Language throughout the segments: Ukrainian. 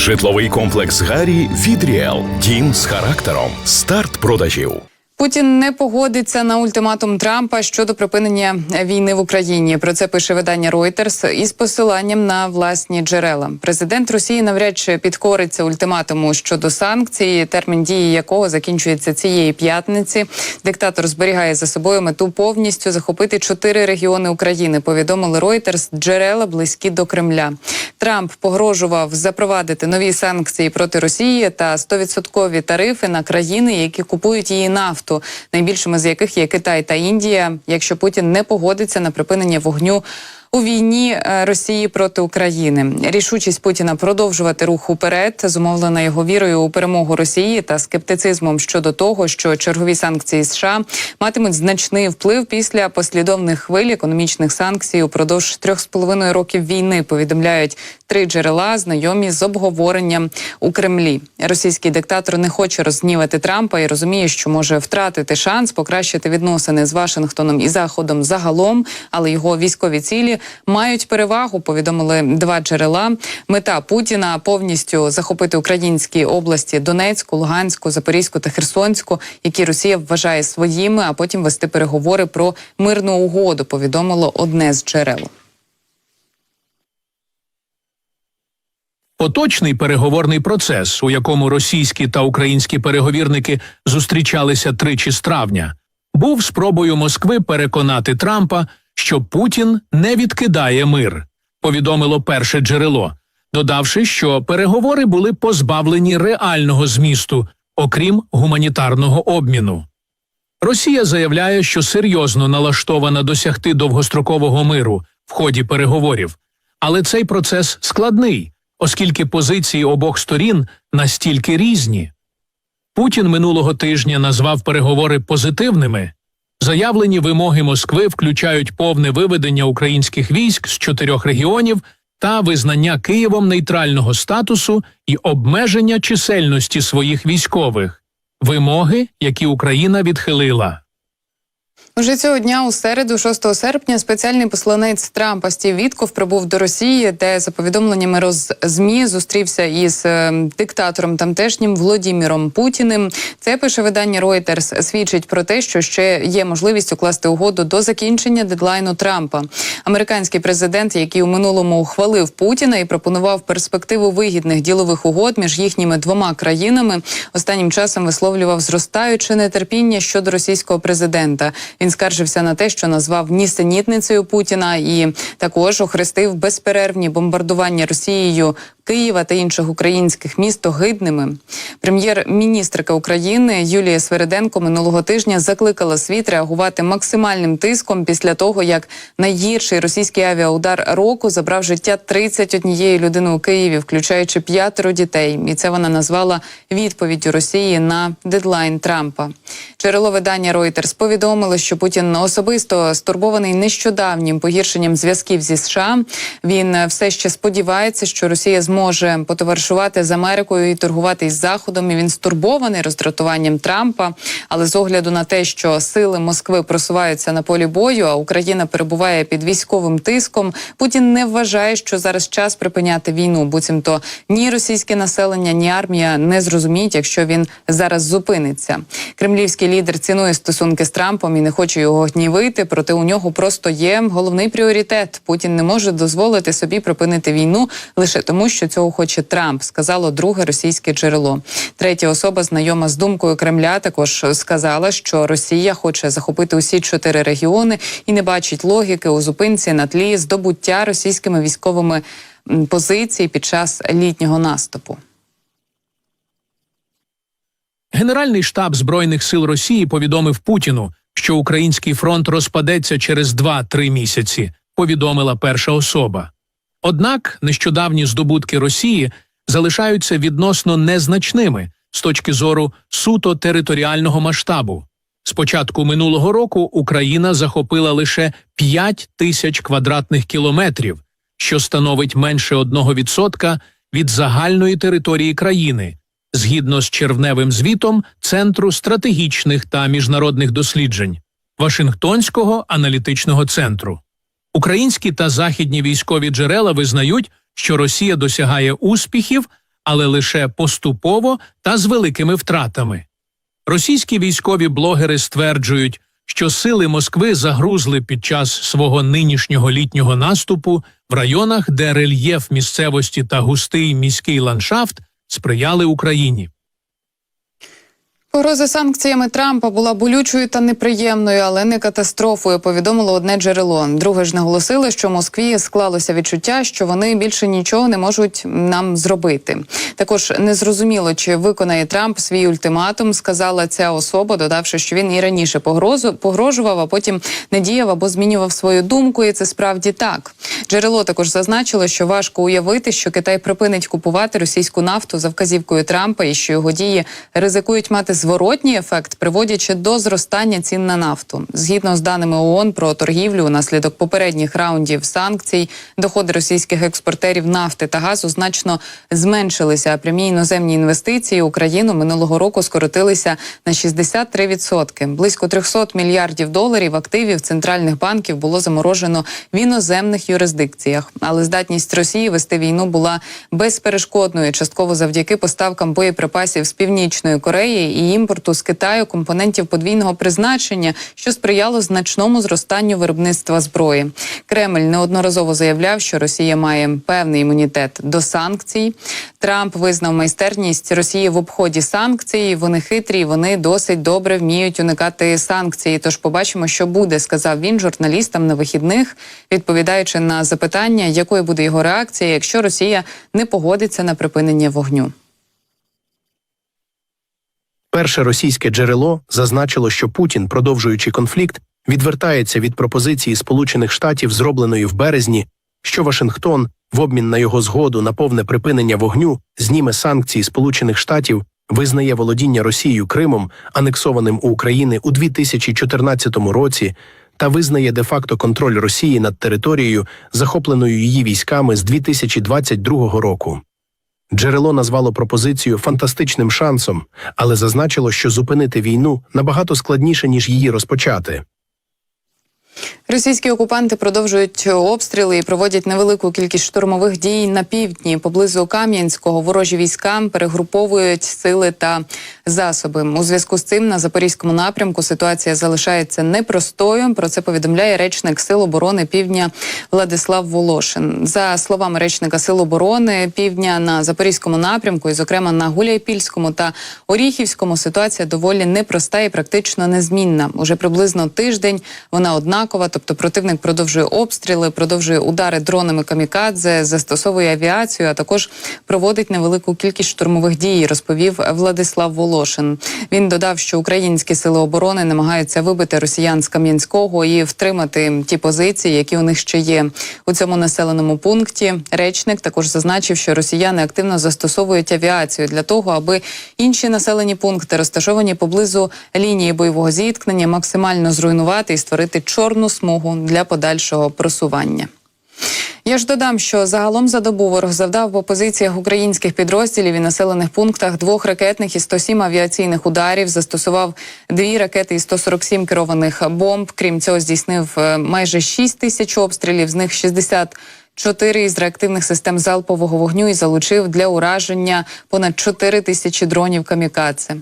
Житловий комплекс Гарі від Ріел. Дім з характером. Старт продажів. Путін не погодиться на ультиматум Трампа щодо припинення війни в Україні. Про це пише видання Reuters із посиланням на власні джерела. Президент Росії навряд чи підкориться ультиматуму щодо санкцій, термін дії якого закінчується цієї п'ятниці. Диктатор зберігає за собою мету повністю захопити чотири регіони України. Повідомили Reuters, джерела близькі до Кремля. Трамп погрожував запровадити нові санкції проти Росії та 100% тарифи на країни, які купують її нафту, найбільшими з яких є Китай та Індія. Якщо Путін не погодиться на припинення вогню. У війні е, Росії проти України рішучість Путіна продовжувати рух уперед, зумовлена його вірою у перемогу Росії та скептицизмом щодо того, що чергові санкції США матимуть значний вплив після послідовних хвиль економічних санкцій упродовж трьох з половиною років війни. Повідомляють три джерела, знайомі з обговоренням у Кремлі. Російський диктатор не хоче розгнівати Трампа і розуміє, що може втратити шанс покращити відносини з Вашингтоном і Заходом загалом, але його військові цілі мають перевагу. Повідомили два джерела. Мета Путіна повністю захопити українські області Донецьку, Луганську, Запорізьку та Херсонську, які Росія вважає своїми, а потім вести переговори про мирну угоду. Повідомило одне з джерел. Поточний переговорний процес, у якому російські та українські переговірники зустрічалися тричі з травня, був спробою Москви переконати Трампа, що Путін не відкидає мир, повідомило перше джерело, додавши, що переговори були позбавлені реального змісту, окрім гуманітарного обміну. Росія заявляє, що серйозно налаштована досягти довгострокового миру в ході переговорів, але цей процес складний, оскільки позиції обох сторін настільки різні. Путін минулого тижня назвав переговори позитивними. Заявлені вимоги Москви включають повне виведення українських військ з чотирьох регіонів та визнання Києвом нейтрального статусу і обмеження чисельності своїх військових вимоги, які Україна відхилила. Уже цього дня, у середу, 6 серпня, спеціальний посланець Трампа Стів Вітков прибув до Росії, де за повідомленнями Роззмі зустрівся із е, диктатором тамтешнім Володіміром Путіним. Це пише видання Reuters, свідчить про те, що ще є можливість укласти угоду до закінчення дедлайну Трампа. Американський президент, який у минулому ухвалив Путіна і пропонував перспективу вигідних ділових угод між їхніми двома країнами, останнім часом висловлював зростаюче нетерпіння щодо російського президента. Він скаржився на те, що назвав нісенітницею Путіна, і також охрестив безперервні бомбардування Росією Києва та інших українських міст огидними. Прем'єр-міністрка України Юлія Свериденко минулого тижня закликала світ реагувати максимальним тиском після того, як найгірший російський авіаудар року забрав життя 31 людини у Києві, включаючи п'ятеро дітей. І це вона назвала відповіддю Росії на дедлайн Трампа. Джерело видання Reuters повідомило, що Путін особисто стурбований нещодавнім погіршенням зв'язків зі США. Він все ще сподівається, що Росія зможе потоваришувати з Америкою і торгувати із Заходом. І він стурбований роздратуванням Трампа. Але з огляду на те, що сили Москви просуваються на полі бою, а Україна перебуває під військовим тиском, Путін не вважає, що зараз час припиняти війну. Буцімто ні російське населення, ні армія не зрозуміють, якщо він зараз зупиниться. Кремлівський лідер цінує стосунки з Трампом і не хоче його гнівити. Проте у нього просто є головний пріоритет. Путін не може дозволити собі припинити війну лише тому, що цього хоче Трамп, сказало друге російське джерело. Третя особа, знайома з думкою Кремля, також сказала, що Росія хоче захопити усі чотири регіони і не бачить логіки у зупинці на тлі здобуття російськими військовими позицій під час літнього наступу. Генеральний штаб Збройних сил Росії повідомив Путіну, що український фронт розпадеться через 2-3 місяці, повідомила перша особа. Однак нещодавні здобутки Росії залишаються відносно незначними з точки зору суто територіального масштабу. З початку минулого року Україна захопила лише 5 тисяч квадратних кілометрів, що становить менше 1% від загальної території країни, згідно з червневим звітом Центру стратегічних та міжнародних досліджень Вашингтонського аналітичного центру. Українські та західні військові джерела визнають, що Росія досягає успіхів, але лише поступово та з великими втратами. Російські військові блогери стверджують, що сили Москви загрузли під час свого нинішнього літнього наступу в районах, де рельєф місцевості та густий міський ландшафт сприяли Україні. Погроза санкціями Трампа була болючою та неприємною, але не катастрофою. Повідомило одне джерело. Друге ж наголосили, що Москві склалося відчуття, що вони більше нічого не можуть нам зробити. Також незрозуміло, чи виконає Трамп свій ультиматум. Сказала ця особа, додавши, що він і раніше погрозу погрожував, а потім не діяв або змінював свою думку. І це справді так. Джерело також зазначило, що важко уявити, що Китай припинить купувати російську нафту за вказівкою Трампа, і що його дії ризикують мати зворотній ефект, приводячи до зростання цін на нафту. Згідно з даними ООН про торгівлю, унаслідок попередніх раундів санкцій, доходи російських експортерів нафти та газу значно зменшилися. А прямі іноземні інвестиції в Україну минулого року скоротилися на 63%. Близько 300 мільярдів доларів активів центральних банків було заморожено в іноземних юрисдикціях. Але здатність Росії вести війну була безперешкодною, частково завдяки поставкам боєприпасів з північної Кореї і імпорту з Китаю компонентів подвійного призначення, що сприяло значному зростанню виробництва зброї. Кремль неодноразово заявляв, що Росія має певний імунітет до санкцій. Трамп визнав майстерність Росії в обході санкцій. Вони хитрі, вони досить добре вміють уникати санкцій. Тож побачимо, що буде, сказав він журналістам на вихідних, відповідаючи на запитання, якою буде його реакція, якщо Росія не погодиться на припинення вогню. Перше російське джерело зазначило, що Путін, продовжуючи конфлікт, відвертається від пропозиції Сполучених Штатів, зробленої в березні, що Вашингтон, в обмін на його згоду на повне припинення вогню, зніме санкції Сполучених Штатів, визнає володіння Росією Кримом, анексованим у України у 2014 році, та визнає де-факто контроль Росії над територією, захопленою її військами з 2022 року. Джерело назвало пропозицію фантастичним шансом, але зазначило, що зупинити війну набагато складніше ніж її розпочати. Російські окупанти продовжують обстріли і проводять невелику кількість штурмових дій на півдні. Поблизу Кам'янського ворожі війська перегруповують сили та засоби. У зв'язку з цим на запорізькому напрямку ситуація залишається непростою. Про це повідомляє речник Сил оборони Півдня Владислав Волошин. За словами речника Сил оборони Півдня на запорізькому напрямку, і зокрема на Гуляйпільському та Оріхівському, ситуація доволі непроста і практично незмінна. Уже приблизно тиждень вона однакова. Тобто противник продовжує обстріли, продовжує удари дронами камікадзе, застосовує авіацію, а також проводить невелику кількість штурмових дій. Розповів Владислав Волошин. Він додав, що українські сили оборони намагаються вибити росіян з Кам'янського і втримати ті позиції, які у них ще є у цьому населеному пункті. Речник також зазначив, що росіяни активно застосовують авіацію для того, аби інші населені пункти, розташовані поблизу лінії бойового зіткнення, максимально зруйнувати і створити чорну смугу для подальшого просування. Я ж додам, що загалом за добу ворог завдав по позиціях українських підрозділів і населених пунктах двох ракетних і 107 авіаційних ударів. Застосував дві ракети і 147 керованих бомб. Крім цього, здійснив е, майже 6 тисяч обстрілів, з них 60 Чотири із реактивних систем залпового вогню і залучив для ураження понад 4 тисячі дронів камікадзе.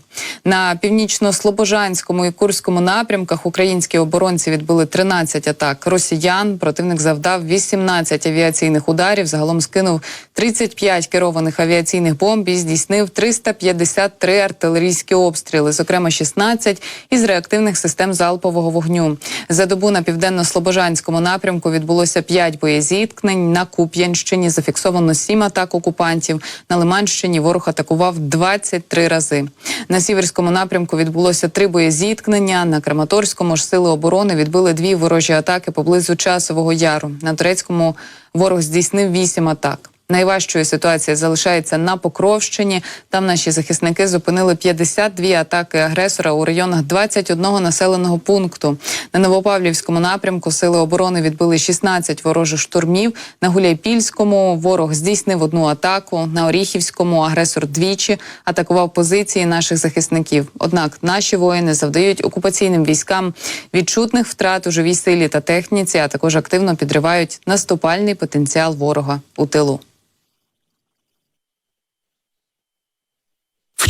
На північно-слобожанському і курському напрямках українські оборонці відбили 13 атак росіян. Противник завдав 18 авіаційних ударів. Загалом скинув 35 керованих авіаційних бомб і здійснив 353 артилерійські обстріли, зокрема 16 із реактивних систем залпового вогню. За добу на південно-слобожанському напрямку відбулося 5 боєзіткнень. На Куп'янщині зафіксовано 7 атак окупантів. На Лиманщині ворог атакував 23 рази. На сіверському напрямку відбулося три боєзіткнення. На Краматорському ж сили оборони відбили дві ворожі атаки поблизу часового яру. На турецькому ворог здійснив вісім атак. Найважчою ситуація залишається на Покровщині. Там наші захисники зупинили 52 атаки агресора у районах 21 населеного пункту. На Новопавлівському напрямку сили оборони відбили 16 ворожих штурмів. На Гуляйпільському ворог здійснив одну атаку. На Оріхівському агресор двічі атакував позиції наших захисників. Однак наші воїни завдають окупаційним військам відчутних втрат у живій силі та техніці, а також активно підривають наступальний потенціал ворога у тилу.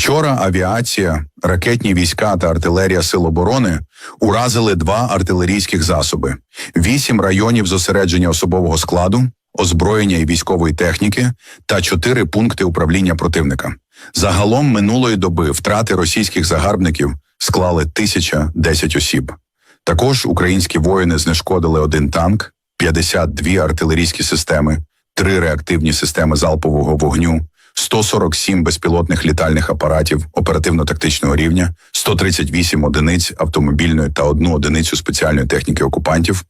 Вчора авіація, ракетні війська та артилерія Сил оборони уразили два артилерійських засоби, вісім районів зосередження особового складу, озброєння і військової техніки та чотири пункти управління противника. Загалом минулої доби втрати російських загарбників склали 1010 осіб. Також українські воїни знешкодили один танк, 52 артилерійські системи, три реактивні системи залпового вогню, 147 безпілотних літальних апаратів оперативно-тактичного рівня, 138 одиниць автомобільної та одну одиницю спеціальної техніки окупантів,